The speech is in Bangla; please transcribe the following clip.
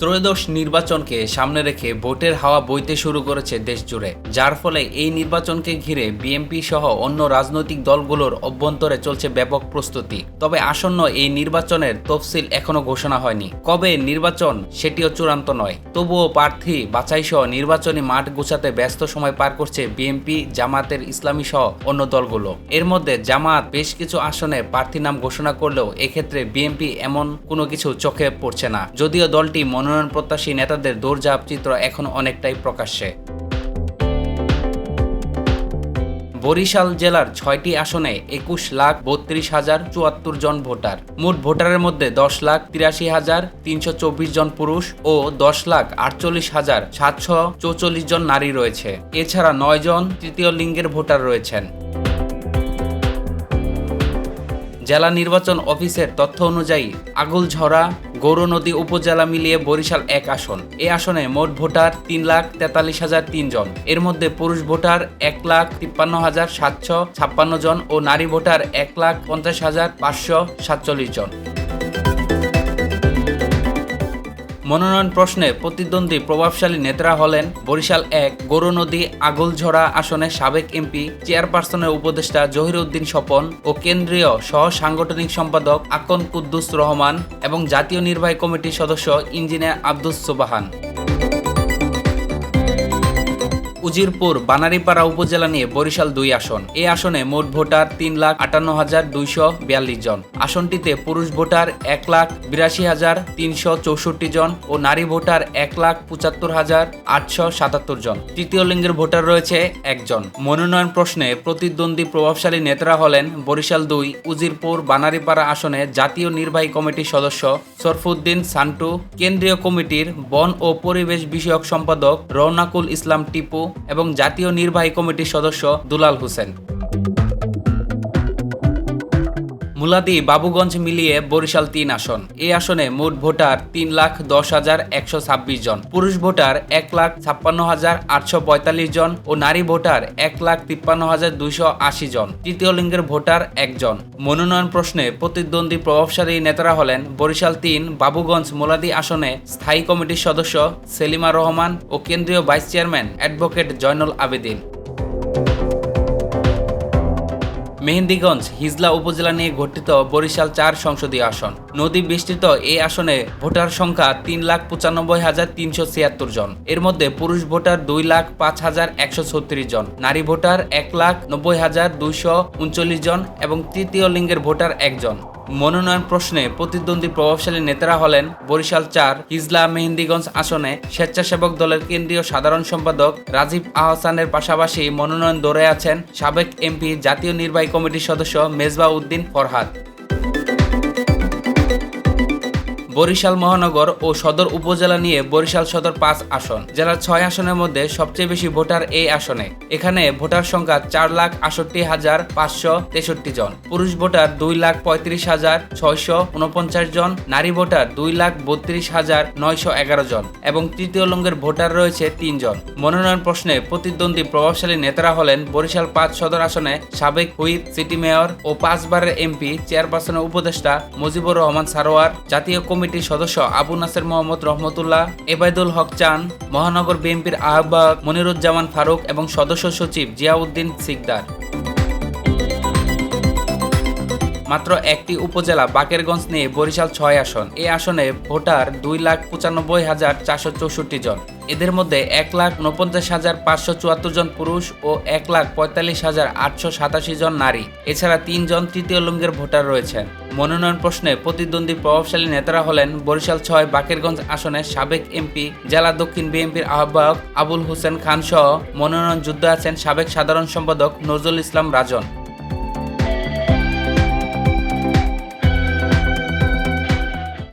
ত্রয়োদশ নির্বাচনকে সামনে রেখে ভোটের হাওয়া বইতে শুরু করেছে দেশ জুড়ে, যার ফলে এই নির্বাচনকে ঘিরে বিএনপি সহ অন্য রাজনৈতিক দলগুলোর অভ্যন্তরে চলছে ব্যাপক প্রস্তুতি। তবে আসন্ন এই নির্বাচনের তফসিল এখনও ঘোষণা হয়নি। কবে নির্বাচন সেটিও চূড়ান্ত নয়। তবুও প্রার্থী বাছাই সহ নির্বাচনী মাঠ গুছাতে ব্যস্ত সময় পার করছে বিএনপি জামাতের ইসলামী সহ অন্য দলগুলো। এর মধ্যে জামাত বেশ কিছু আসনে প্রার্থী নাম ঘোষণা করলেও এক্ষেত্রে বিএনপি এমন কোনো কিছু চোখে পড়ছে না। যদিও দলটি মনোনয়ন প্রত্যাশী নেতাদের দৌড়ঝাঁপ চিত্র এখন অনেকটাই প্রকাশ্যে। বরিশাল জেলার ছয়টি আসনে একুশ লাখ বত্রিশ হাজার চুয়াত্তর জন ভোটার। মোট ভোটারের মধ্যে দশ লাখ তিরাশি হাজার তিনশো চব্বিশ জন পুরুষ ও দশ লাখ আটচল্লিশ হাজার সাতশো চৌচল্লিশ জন নারী রয়েছে। এছাড়া নয় জন তৃতীয় লিঙ্গের ভোটার রয়েছেন। জেলা নির্বাচন অফিসের তথ্য অনুযায়ী আগুলঝরা গৌরনদী উপজেলা মিলিয়ে বরিশাল এক আসন। এই আসনে মোট ভোটার তিন লাখ তেতাল্লিশ হাজার তিন জন। এর মধ্যে পুরুষ ভোটার এক লাখ তিপ্পান্ন হাজার সাতশো ছাপ্পান্ন জন ও নারী ভোটার এক লাখ পঞ্চাশ হাজার পাঁচশো সাতচল্লিশ জন। মনোনয়ন প্রশ্নে প্রতিদ্বন্দ্বী প্রভাবশালী নেতারা হলেন বরিশাল এক গৌরনদী আগলঝরা আসনে সাবেক এমপি, চেয়ারপারসনের উপদেষ্টা জহিরউদ্দিন স্বপন ও কেন্দ্রীয় সহ সাংগঠনিক সম্পাদক আকন কুদ্দুস রহমান এবং জাতীয় নির্বাহী কমিটির সদস্য ইঞ্জিনিয়ার আব্দুস সুবাহান। উজিরপুর, বানারীপাড়া উপজেলা নিয়ে বরিশাল দুই আসন। এই আসনে মোট ভোটার তিন লাখ আটান্ন হাজার দুইশো বিয়াল্লিশ জন। আসনটিতে পুরুষ ভোটার এক লাখ বিরাশি হাজার তিনশো চৌষট্টি জন ও নারী ভোটার এক লাখ পঁচাত্তর হাজার আটশো সাতাত্তর জন। তৃতীয় লিঙ্গের ভোটার রয়েছে একজন। মনোনয়ন প্রশ্নে প্রতিদ্বন্দ্বী প্রভাবশালী নেতারা হলেন বরিশাল দুই, উজিরপুর, বানারীপাড়া আসনে জাতীয় নির্বাহী কমিটির সদস্য সরফুদ্দিন সান্টু, কেন্দ্রীয় কমিটির বন ও পরিবেশ বিষয়ক সম্পাদক রৌনাকুল ইসলাম টিপু এবং জাতীয় নির্বাহী কমিটির সদস্য দুলাল হোসেন। মুলাদি বাবুগঞ্জ মিলিয়ে বরিশাল তিন আসন। এই আসনে মোট ভোটার তিন লাখ দশ হাজার একশো ছাব্বিশ জন। পুরুষ ভোটার এক লাখ ছাপ্পান্ন হাজার আটশো পঁয়তাল্লিশ জন ও নারী ভোটার এক লাখ তিপ্পান্ন হাজার দুইশো আশি জন। তৃতীয় লিঙ্গের ভোটার একজন মনোনয়ন প্রশ্নে প্রতিদ্বন্দ্বী প্রভাবশালী নেতারা হলেন বরিশাল তিন, বাবুগঞ্জ মোলাদি আসনে স্থায়ী কমিটির সদস্য সেলিমা রহমান ও কেন্দ্রীয় vice chairman advocate Joynul Abedin. Mehendiganj Hijla উপজেলা নিয়ে গঠিত বরিশাল চার সংসদীয় আসন। নদী বিস্তৃত এই আসনে ভোটার সংখ্যা তিন লাখ পঁচানব্বই হাজার তিনশো ছিয়াত্তর জন। এর মধ্যে পুরুষ ভোটার দুই লাখ পাঁচ হাজার একশো ছত্রিশ জন, নারী ভোটার এক লাখ নব্বই হাজার দুইশো উনচল্লিশ জন এবং তৃতীয় লিঙ্গের ভোটার একজন মনোনয়ন প্রশ্নে প্রতিদ্বন্দ্বী প্রভাবশালী নেতারা হলেন বরিশাল চার হিজলা মেহেন্দিগঞ্জ আসনে স্বেচ্ছাসেবক দলের কেন্দ্রীয় সাধারণ সম্পাদক রাজীব আহসানের পাশাপাশি মনোনয়ন দৌড়ে আছেন সাবেক এমপি জাতীয় নির্বাহী কমিটির সদস্য মেজবা উদ্দিন ফরহাদ। বরিশাল মহানগর ও সদর উপজেলা নিয়ে বরিশাল সদর পাঁচ আসন জেলার ছয় আসনের মধ্যে সবচেয়ে বেশি ভোটার এই আসনে। এখানে ভোটার সংখ্যা চার লাখ আষট্টি হাজার পাঁচশো তেষট্টি জন। পুরুষ ভোটার দুই লাখ পঁয়ত্রিশ হাজার ছয়শো উনপঞ্চাশ জন। নারী ভোটার দুই লাখ বত্রিশ হাজার নয়শো এগারো জন। এবং তৃতীয় লিঙ্গের ভোটার রয়েছে তিনজন মনোনয়ন প্রশ্নে প্রতিদ্বন্দ্বী প্রভাবশালী নেতারা হলেন বরিশাল পাঁচ সদর আসনে সাবেক হুইপ সিটি মেয়র ও পাঁচবারের এমপি, চেয়ারপারসনের উপদেষ্টা মুজিবুর রহমান সারোয়ার, জাতীয় কমিটি কমিটির সদস্য আবু নাসের মোহাম্মদ রহমতুল্লাহ, এবায়দুল হক চান, মহানগর বিএনপির আহ্বায়ক মনিরুজ্জামান ফারুক এবং সদস্য সচিব জিয়াউদ্দিন সিকদার। মাত্র একটি উপজেলা বাকেরগঞ্জ নিয়ে বরিশাল ছয় আসন। এই আসনে ভোটার দুই লাখ পঁচানব্বই হাজার চারশো চৌষট্টি জন। এদের মধ্যে এক লাখ উনপঞ্চাশ হাজার পাঁচশো চুয়াত্তর জন পুরুষ ও এক লাখ পঁয়তাল্লিশ হাজার আটশো সাতাশি জন নারী। এছাড়া তিনজন তৃতীয় লিঙ্গের ভোটার রয়েছেন। মনোনয়ন প্রশ্নে প্রতিদ্বন্দ্বী প্রভাবশালী নেতারা হলেন বরিশাল ছয় বাকেরগঞ্জ আসনের সাবেক এমপি, জেলা দক্ষিণ বিএনপির আহ্বায়ক আবুল হোসেন খান সহ মনোনয়ন যুদ্ধ আছেন সাবেক সাধারণ সম্পাদক নজরুল ইসলাম রাজন।